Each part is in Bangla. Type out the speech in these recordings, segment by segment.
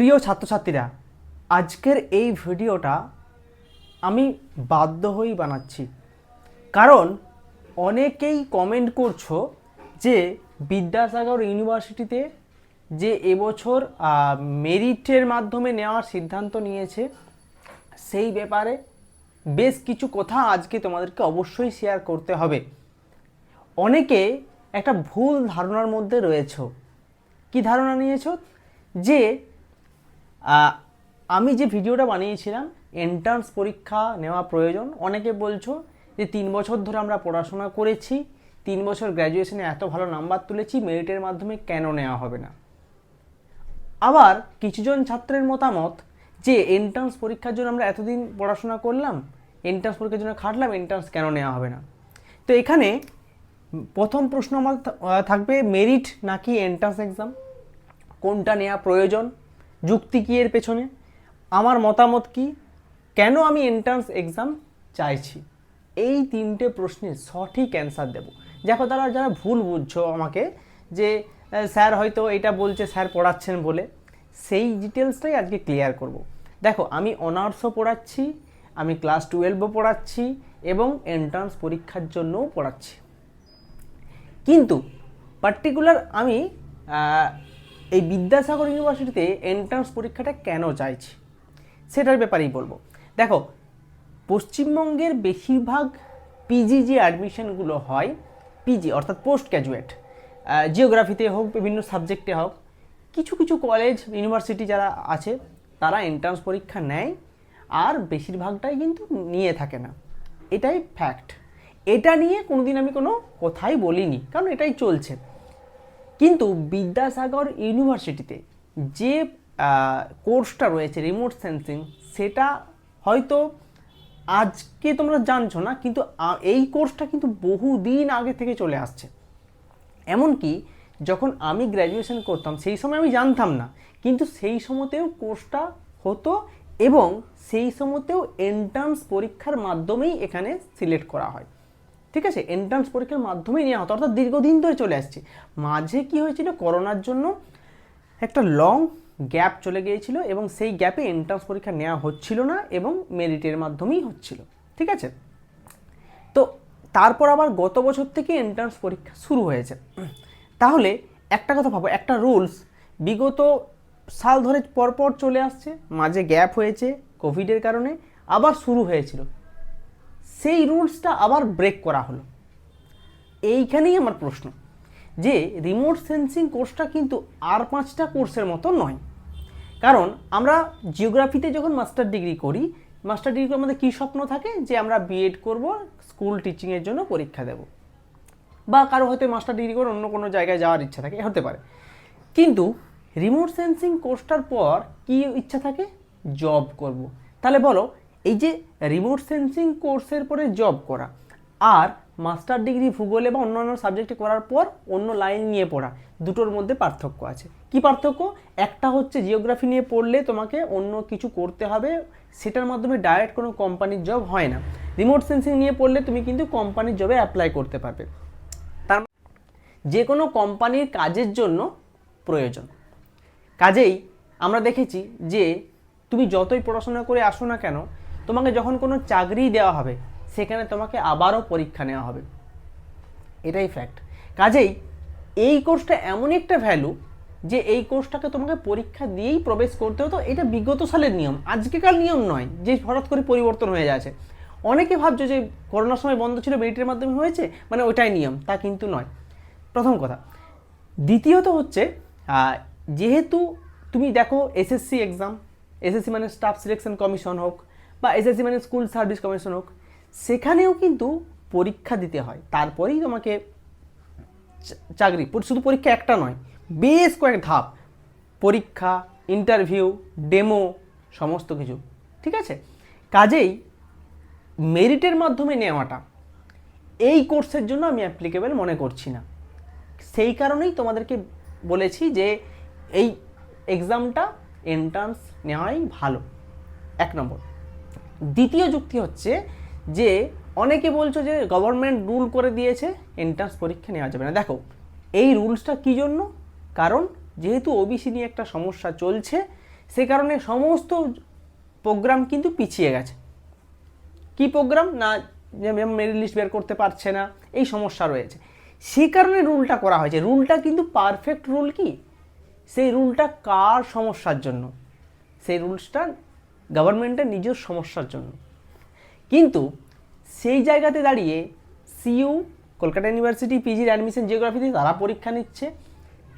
প্রিয় ছাত্রছাত্রীরা, আজকের এই ভিডিওটা আমি বাধ্য হয়েই বানাচ্ছি। কারণ অনেকেই কমেন্ট করছ যে বিদ্যাসাগর ইউনিভার্সিটিতে যে এবছর মেরিটের মাধ্যমে নেওয়ার সিদ্ধান্ত নিয়েছে, সেই ব্যাপারে বেশ কিছু কথা আজকে তোমাদেরকে অবশ্যই শেয়ার করতে হবে। অনেকে একটা ভুল ধারণার মধ্যে রয়েছো। কি ধারণা নিয়েছো? যে আমি যে ভিডিওটা বানিয়েছিলাম এন্ট্রান্স পরীক্ষা নেওয়া প্রয়োজন। অনেকে বলছো যে তিন বছর ধরে আমরা পড়াশোনা করেছি, তিন বছর গ্র্যাজুয়েশনে এত ভালো নাম্বার তুলেছি মেরিটের মাধ্যমে কেন নেওয়া হবে না? আবার কিছুজন ছাত্রের মতামত যে এন্ট্রান্স পরীক্ষার জন্য আমরা এতদিন পড়াশোনা করলাম এন্ট্রান্স পরীক্ষার জন্য খাটলাম এন্ট্রান্স কেন নেওয়া হবে না? তো এখানে প্রথম প্রশ্ন আমার থাকবে মেরিট নাকি এন্ট্রান্স এক্সাম কোনটা নেওয়া প্রয়োজন? যুক্তি কি এর পেছনে? আমার মতামত কি? কেন আমি এন্ট্রান্স এক্সাম চাইছি? এই তিনটে প্রশ্নের সঠিক অ্যান্সার দেব। দেখো, তারা যারা ভুল বুঝছ আমাকে, যে স্যার হয়তো এটা বলছে, স্যার পড়াচ্ছেন বলে, সেই ডিটেলসটাই আজকে ক্লিয়ার করব। দেখো, আমি অনার্সও পড়াচ্ছি, আমি ক্লাস টুয়েলভও পড়াচ্ছি, এবং এন্ট্রান্স পরীক্ষার জন্যও পড়াচ্ছি। কিন্তু পার্টিকুলার আমি এই বিদ্যাসাগর ইউনিভার্সিটিতে এন্ট্রান্স পরীক্ষাটা কেন চাইছে? সেটার ব্যাপারেই বলব। দেখো, পশ্চিমবঙ্গের বেশিরভাগ পিজি যে অ্যাডমিশনগুলো হয় পিজি অর্থাৎ পোস্ট গ্র্যাজুয়েট জিওগ্রাফিতে হোক, বিভিন্ন সাবজেক্টে হোক, কিছু কিছু কলেজ ইউনিভার্সিটি যারা আছে, তারা এন্ট্রান্স পরীক্ষা নেয়, আর বেশিরভাগটাই কিন্তু নিয়ে থাকে না। এটাই ফ্যাক্ট এটা নিয়ে কোনোদিন আমি কোনো কথাই বলিনি, কারণ এটাই চলছে। কিন্তু বিদ্যাসাগর ইউনিভার্সিটিতে যে কোর্সটা রয়েছে রিমোট সেন্সিং সেটা হয়তো আজকে তোমরা জানছো না, কিন্তু এই কোর্সটা কিন্তু বহুদিন আগে থেকে চলে আসছে। এমনকি যখন আমি গ্র্যাজুয়েশন করতাম, সেই সময় আমি জানতাম না, কিন্তু সেই সময়তেও কোর্সটা হতো এবং সেই সময়তেও এন্ট্রান্স পরীক্ষার মাধ্যমেই এখানে সিলেক্ট করা হয়। ঠিক আছে এন্ট্রান্স পরীক্ষার মাধ্যমেই নেওয়া হতো, অর্থাৎ দীর্ঘদিন ধরে চলে আসছে। মাঝে কি হয়েছিল? করোনার জন্য একটা লং গ্যাপ চলে গিয়েছিল এবং সেই গ্যাপে এন্ট্রান্স পরীক্ষা নেওয়া হচ্ছিল না এবং মেরিটের মাধ্যমেই হচ্ছিল। ঠিক আছে? তো তারপর আবার গত বছর থেকে এন্ট্রান্স পরীক্ষা শুরু হয়েছে। তাহলে একটা কথা ভাবো, একটা রুলস বিগত সাল ধরে পরপর চলে আসছে, মাঝে গ্যাপ হয়েছে কোভিডের কারণে আবার শুরু হয়েছিল। সেই রুলসটা আবার ব্রেক করা হলো। এইখানেই আমার প্রশ্ন, যে রিমোট সেন্সিং কোর্সটা কিন্তু আর পাঁচটা কোর্সের মতো নয়। কারণ আমরা জিওগ্রাফিতে যখন মাস্টার ডিগ্রি করি মাস্টার ডিগ্রি আমাদের কী স্বপ্ন থাকে? যে আমরা বিএড করব স্কুল টিচিংয়ের জন্য পরীক্ষা দেব। বা কারও হয়তো মাস্টার ডিগ্রি করে অন্য কোনো জায়গায় যাওয়ার ইচ্ছা থাকে, হতে পারে। কিন্তু রিমোট সেন্সিং কোর্সটার পর কি ইচ্ছা থাকে? জব করব। তাহলে বলো এই যে রিমোট সেন্সিং কোর্সের পরে জব করা, আর মাস্টার ডিগ্রি ভূগোলে বা অন্যান্য সাবজেক্টে করার পর অন্য লাইন নিয়ে পড়া, দুটোর মধ্যে পার্থক্য আছে। কি পার্থক্য? একটা হচ্ছে জিওগ্রাফি নিয়ে পড়লে তোমাকে অন্য কিছু করতে হবে, সেটার মাধ্যমে ডাইরেক্ট কোনো কোম্পানির জব হয় না। রিমোট সেন্সিং নিয়ে পড়লে তুমি কিন্তু কোম্পানির জবে অ্যাপ্লাই করতে পারবে। তার যে কোনো কোম্পানির কাজের জন্য প্রয়োজন। কাজেই আমরা দেখেছি যে তুমি যতই পড়াশোনা করে আসো না কেন তোমাকে যখন কোনো চাকরি দেওয়া হবে, সেখানে তোমাকে আবারও পরীক্ষা নেওয়া হবে। এটাই ফ্যাক্ট কাজেই এই কোর্সটা এমন একটা ভ্যালু যে এই কোর্সটাকে তোমাকে পরীক্ষা দিয়েই প্রবেশ করতে হতো। এটা বিগত সালের নিয়ম, আজকেকার নিয়ম নয় যে হঠাৎ করে পরিবর্তন হয়ে যাচ্ছে। অনেকে ভাবছ যে করোনার সময় বন্ধ ছিল মেরিটের মাধ্যমে হয়েছে মানে ওটাই নিয়ম, তা কিন্তু নয়। প্রথম কথা। দ্বিতীয়ত হচ্ছে যেহেতু তুমি দেখো এসএসসি এক্সাম এসএসসি মানে স্টাফ সিলেকশন কমিশন হোক বা এসএসসি মানে স্কুল সার্ভিস কমিশন হোক, সেখানেও কিন্তু পরীক্ষা দিতে হয়। তারপরেই তোমাকে চাকরি শুধু পরীক্ষা একটা নয়, বেশ কয়েক ধাপ, পরীক্ষা ইন্টারভিউ ডেমো সমস্ত কিছু, ঠিক আছে? কাজেই মেরিটের মাধ্যমে নেওয়াটা, এই কোর্সের জন্য আমি অ্যাপ্লিকেবল মনে করছি না। সেই কারণেই তোমাদেরকে বলেছি যে এই এক্সামটা এন্ট্রান্স নেওয়াই ভালো। এক নম্বর। দ্বিতীয় যুক্তি হচ্ছে যে অনেকে বলছো যে গভর্নমেন্ট রুল করে দিয়েছে এন্ট্রান্স পরীক্ষা নেওয়া যাবে না। দেখো, এই রুলসটা কী জন্য? কারণ যেহেতু ওবিসি নিয়ে একটা সমস্যা চলছে, সে কারণে সমস্ত প্রোগ্রাম কিন্তু পিছিয়ে গেছে। কি প্রোগ্রাম না মেরিট লিস্ট বের করতে পারছে না, এই সমস্যা রয়েছে। সেই কারণে রুলটা করা হয়েছে। রুলটা কিন্তু পারফেক্ট রুল কি? সেই রুলটা কার সমস্যার জন্য? সেই রুলসটা গভর্নমেন্টের নিজের সমস্যার জন্য। কিন্তু সেই জায়গাতে দাঁড়িয়ে সিইউ, কলকাতা ইউনিভার্সিটি, পিজির অ্যাডমিশন জিওগ্রাফিতে তারা পরীক্ষা নিচ্ছে।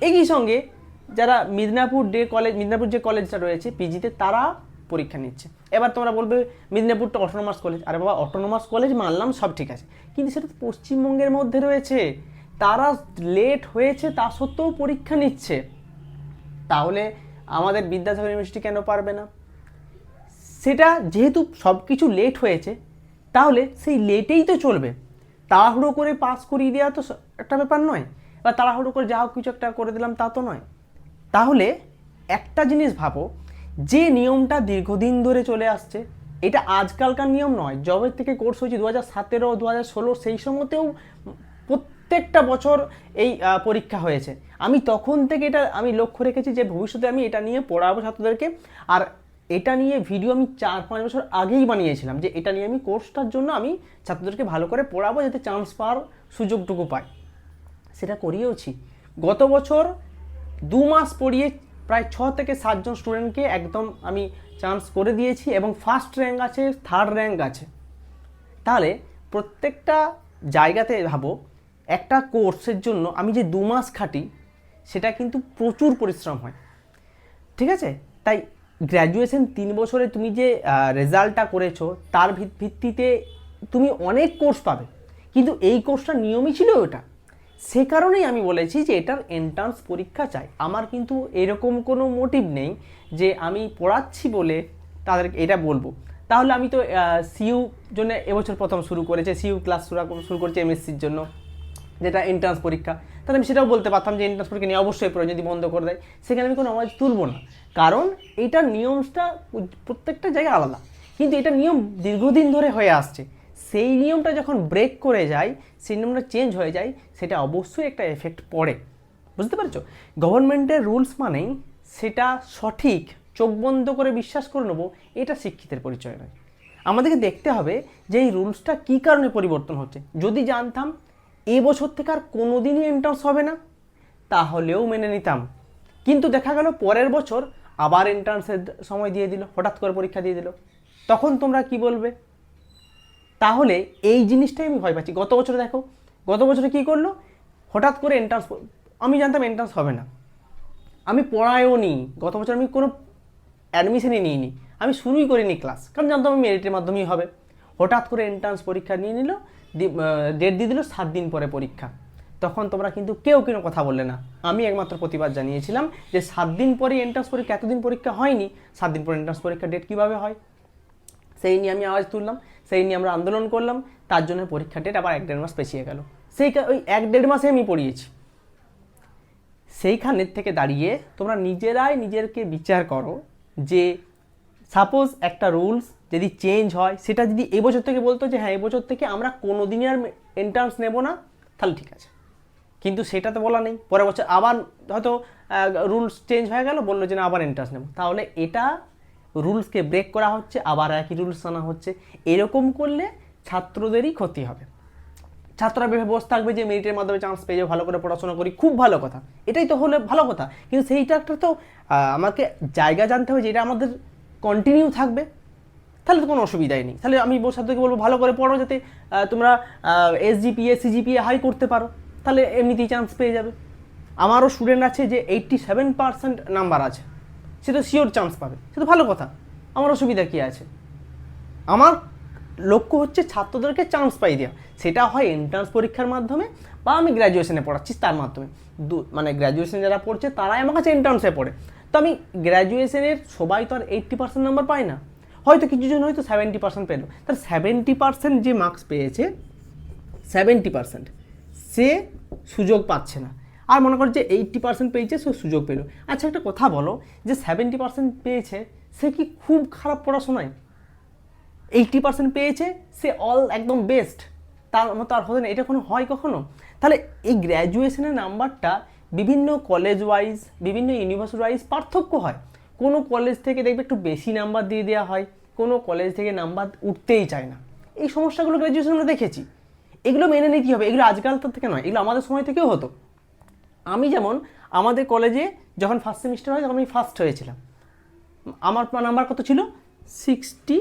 একই সঙ্গে যারা মিদনাপুর ডে কলেজ, মিদনাপুর যে কলেজটা রয়েছে, পিজিতে তারা পরীক্ষা নিচ্ছে। এবার তোমরা বলবে, মিদনাপুরটা অটোনোমাস কলেজ আরে বাবা অটোনোমাস কলেজ মানলাম, সব ঠিক আছে। কিন্তু সেটা তো পশ্চিমবঙ্গের মধ্যে রয়েছে। তারা লেট হয়েছে, তা সত্ত্বেও পরীক্ষা নিচ্ছে। তাহলে আমাদের বিদ্যাসাগর ইউনিভার্সিটি কেন পারবে না? সেটা যেহেতু সব কিছু লেট হয়েছে, তাহলে সেই লেটেই তো চলবে। তাড়াহুড়ো করে পাস করিয়ে দেওয়া তো একটা ব্যাপার নয়। বা তাড়াহুড়ো করে যা হোক কিছু একটা করে দিলাম, তা তো নয়। তাহলে একটা জিনিস ভাবো, যে নিয়মটা দীর্ঘদিন ধরে চলে আসছে, এটা আজকালকার নিয়ম নয়। জবের থেকে কোর্স হয়েছে দু হাজার সতেরো দু হাজার ষোলো, সেই সময়তেও প্রত্যেকটা বছর এই পরীক্ষা হয়েছে। আমি তখন থেকে এটা, আমি লক্ষ্য রেখেছি যে ভবিষ্যতে আমি এটা নিয়ে পড়াবো ছাত্রদেরকে। আর এটা নিয়ে ভিডিও আমি চার পাঁচ বছর আগেই বানিয়েছিলাম, যে এটা নিয়ে আমি কোর্সটার জন্য আমি ছাত্রদেরকে ভালো করে পড়াবো যাতে চান্স পাওয়ার সুযোগটুকু পায় সেটা করিয়েওছি। গত বছর দু মাস পড়িয়ে প্রায় ছ থেকে সাতজন স্টুডেন্টকে একদম আমি চান্স করে দিয়েছি এবং ফার্স্ট র্যাঙ্ক আছে থার্ড র্যাঙ্ক আছে। তাহলে প্রত্যেকটা জায়গাতে ভাবো, একটা কোর্সের জন্য আমি যে দু মাস খাটি, সেটা কিন্তু প্রচুর পরিশ্রম হয়। ঠিক আছে? তাই গ্র্যাজুয়েশন তিন বছরে তুমি যে রেজাল্টটা করেছ, তার ভিত- ভিত্তিতে তুমি অনেক কোর্স পাবে। কিন্তু এই কোর্সটা নিয়মই ছিল ওটা। সে কারণেই আমি বলেছি যে, এটার এন্ট্রান্স পরীক্ষা চাই। আমার কিন্তু এরকম কোনো মোটিভ নেই যে, আমি পড়াচ্ছি বলে তাদেরকে এটা বলব। তাহলে আমি তো সিইউ জন্য এবছর প্রথম শুরু করেছে সিইউ ক্লাস শুরু করেছে এমএসসির জন্য। যেটা এন্ট্রান্স পরীক্ষা। তাহলে আমি সেটাও বলতে পারতাম যে এন্ট্রান্স পরীক্ষা নিয়ে অবশ্যই প্রয়োজন যদি বন্ধ করে দেয়। সেখানে আমি কোনো আওয়াজ তুলবো না। কারণ এটার নিয়মটা প্রত্যেকটা জায়গায় আলাদা। কিন্তু এটা নিয়ম দীর্ঘদিন ধরে হয়ে আসছে। সেই নিয়মটা যখন ব্রেক করে যায়, সেই নিয়মটা চেঞ্জ হয়ে যায়, সেটা অবশ্যই একটা এফেক্ট পড়ে। বুঝতে পারছ? গভর্নমেন্টের রুলস মানেই সেটা সঠিক, চোখ বন্ধ করে বিশ্বাস করে নেব, এটা শিক্ষিতের পরিচয় নয়। আমাদেরকে দেখতে হবে যে এই রুলসটা কী কারণে পরিবর্তন হচ্ছে। যদি জানতাম এ বছর থেকে আর কোনো দিনই এন্ট্রান্স হবে না। তাহলেও মেনে নিতাম। কিন্তু দেখা গেল পরের বছর আবার এন্ট্রান্সের সময় দিয়ে দিল, হঠাৎ করে পরীক্ষা দিয়ে দিল। তখন তোমরা কি বলবে? তাহলে এই জিনিসটাই আমি ভয় পাচ্ছি। গত বছর দেখো, গত বছরে কি করল? হঠাৎ করে এন্ট্রান্স আমি জানতাম এন্ট্রান্স হবে না। আমি পড়ায়ও নিই। গত বছর আমি কোনো অ্যাডমিশনই নিইনি। আমি শুরুই করিনি ক্লাস কারণ জানতাম আমি মেরিটের মাধ্যমেই হবে। হঠাৎ করে এন্ট্রান্স পরীক্ষা নিয়ে নিল। ডেট দিয়ে দিল সাত দিন পরে পরীক্ষা। তখন তোমরা কিন্তু কেউ কোনো কথা বললে না। আমি একমাত্র প্রতিবাদ জানিয়েছিলাম যে সাত দিন পরে এন্ট্রান্স পরীক্ষা, এতদিন পরীক্ষা হয়নি, সাত দিন পরে এন্ট্রান্স পরীক্ষা ডেট কীভাবে হয়? সেই নিয়ে আমি আওয়াজ তুললাম, সেই নিয়ে আমরা আন্দোলন করলাম, তার জন্য পরীক্ষা ডেট আবার এক দেড় মাস পেছিয়ে গেল। সেই ওই এক দেড় মাসে আমি পড়িয়েছি। সেইখানের থেকে দাঁড়িয়ে তোমরা নিজেরাই নিজেরকে বিচার করো যে সাপোজ একটা রুলস যদি চেঞ্জ হয় সেটা যদি এবছর থেকে বলতো যে হ্যাঁ এবছর থেকে আমরা কোনো দিনই আর এন্ট্রান্স নেব না তাহলে ঠিক আছে। কিন্তু সেটা তো বলা নেই। পরের বছর আবার হয়তো রুলস চেঞ্জ হয়ে গেল বলল যে না আবার এন্ট্রান্স নেব। তাহলে এটা রুলসকে ব্রেক করা হচ্ছে আবার একই রুলস আনা হচ্ছে। এরকম করলে ছাত্রদেরই ক্ষতি হবে। ছাত্ররা ভেবে বসে থাকবে যে মেরিটের মাধ্যমে চান্স পেয়ে যাব, ভালো করে পড়াশোনা করি খুব ভালো কথা। এটাই তো হলে ভালো কথা। কিন্তু সেইটা একটা তো আমাকে জায়গা জানতে হবে যে এটা আমাদের কন্টিনিউ থাকবে। তাহলে তো কোনো অসুবিধাই নেই। তাহলে আমি থেকে বলব, ভালো করে পড়ো যাতে তোমরা এসজিপিএ সিজিপিএ হাই করতে পারো। তাহলে এমনিতেই চান্স পেয়ে যাবে। আমারও স্টুডেন্ট আছে যে এইট্টি সেভেন পার্সেন্ট নাম্বার আছে। সে তো শিওর চান্স পাবে। সে তো ভালো কথা। আমার অসুবিধা কী আছে? আমার লক্ষ্য হচ্ছে ছাত্রদেরকে চান্স পাই দেওয়া। সেটা হয় এন্ট্রান্স পরীক্ষার মাধ্যমে বা আমি গ্র্যাজুয়েশনে পড়াচ্ছি তার মাধ্যমে। দু মানে গ্র্যাজুয়েশন যারা পড়ছে তারাই আমার কাছে এন্ট্রান্সে পড়ে। তো আমি গ্র্যাজুয়েশনের সবাই তো আর এইট্টি পার্সেন্ট নাম্বার পায় না। হয়তো কিছু জন হয়তো সেভেন্টি পার্সেন্ট পেল। তার সেভেন্টি পার্সেন্ট যে মার্কস পেয়েছে সেভেন্টি পার্সেন্ট সে সুযোগ পাচ্ছে না। আর মনে কর যে এইট্টি পার্সেন্ট পেয়েছে, সে সুযোগ পেল। আচ্ছা একটা কথা বলো, যে সেভেন্টি পার্সেন্ট পেয়েছে, সে কি খুব খারাপ পড়াশোনায়? এইটটি পার্সেন্ট পেয়েছে, সে অল একদম বেস্ট তার মতো আর হতে না এটা কোনো হয় কখনো? তাহলে এই গ্র্যাজুয়েশনের নাম্বারটা বিভিন্ন কলেজ ওয়াইজ বিভিন্ন ইউনিভার্সিটি ওয়াইজ পার্থক্য হয়। কোনো কলেজ থেকে দেখবে একটু বেশি নাম্বার দিয়ে দেওয়া হয়, কোনো কলেজ থেকে নাম্বার উঠতেই চায় না। এই সমস্যাগুলো গ্র্যাজুয়েশন আমরা দেখেছি। এগুলো মেনে নিতে হবে। এগুলো আজকাল তার থেকে নয়, এগুলো আমাদের সময় থেকেও হতো। আমি যেমন, আমাদের কলেজে যখন ফার্স্ট সেমিস্টার হয়, তখন আমি ফার্স্ট হয়েছিলাম। আমার নাম্বার কত ছিল? সিক্সটি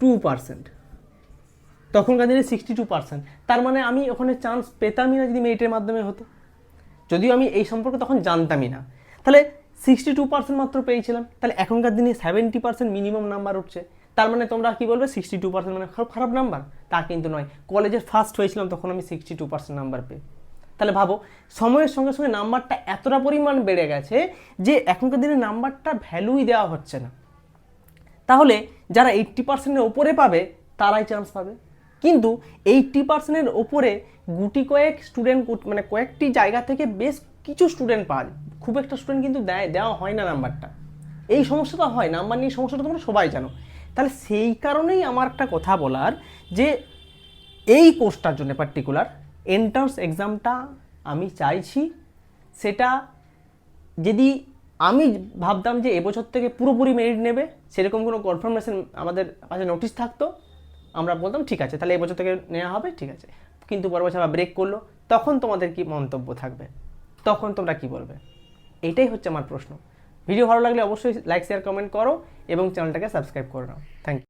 টু পার্সেন্ট তখনকার দিনে সিক্সটি টু পার্সেন্ট তার মানে আমি ওখানে চান্স পেতামই না যদি মেরিটের মাধ্যমে হতো। যদিও আমি এই সম্পর্কে তখন জানতামই না। তাহলে সিক্সটি টু পার্সেন্ট মাত্র পেয়েছিলাম। তাহলে এখনকার দিনে সেভেন্টি পার্সেন্ট মিনিমাম নাম্বার উঠছে। তার মানে তোমরা কি বলবে? সিক্সটি টু পার্সেন্ট মানে খারাপ খারাপ নাম্বার তা কিন্তু নয়। কলেজে ফার্স্ট হয়েছিলাম, তখন আমি সিক্সটি টু পার্সেন্ট নাম্বার পেয়ে। তাহলে ভাবো, সময়ের সঙ্গে সঙ্গে নাম্বারটা এতটা পরিমাণ বেড়ে গেছে যে এখনকার দিনে নাম্বারটা ভ্যালুই দেওয়া হচ্ছে না। তাহলে যারা এইট্টি পার্সেন্টের ওপরে পাবে, তারাই চান্স পাবে। কিন্তু এইট্টি পার্সেন্টের ওপরে গুটি কয়েক স্টুডেন্ট মানে কয়েকটি জায়গা থেকে বেশ কিছু স্টুডেন্ট পায়। খুব একটা স্টুডেন্ট কিন্তু দেয়, দেওয়া হয় না নাম্বারটা এই সমস্যাটা হয় নাম্বার নিয়ে সমস্যাটা তোমরা সবাই জানো। তাহলে সেই কারণেই আমার একটা কথা বলার যে, এই কোর্সটার জন্য পার্টিকুলার এন্ট্রান্স এক্সামটা আমি চাইছি। সেটা যদি আমি ভাবতাম যে এবছর থেকে পুরোপুরি মেরিট নেবে, সেরকম কোনো কনফার্মেশন আমাদের কাছে নোটিশ থাকতো, আমরা বলতাম, ঠিক আছে, তাহলে এবছর থেকে নেওয়া হবে, ঠিক আছে। কিন্তু পর বছর আবার ব্রেক করল, তখন তোমাদের কি মন্তব্য থাকবে? তখন তোমরা কি বলবে? এটাই হচ্ছে আমার প্রশ্ন। ভিডিও ভালো লাগলে অবশ্যই লাইক শেয়ার কমেন্ট করো এবং চ্যানেলটাকে সাবস্ক্রাইব করে নাও। Thank you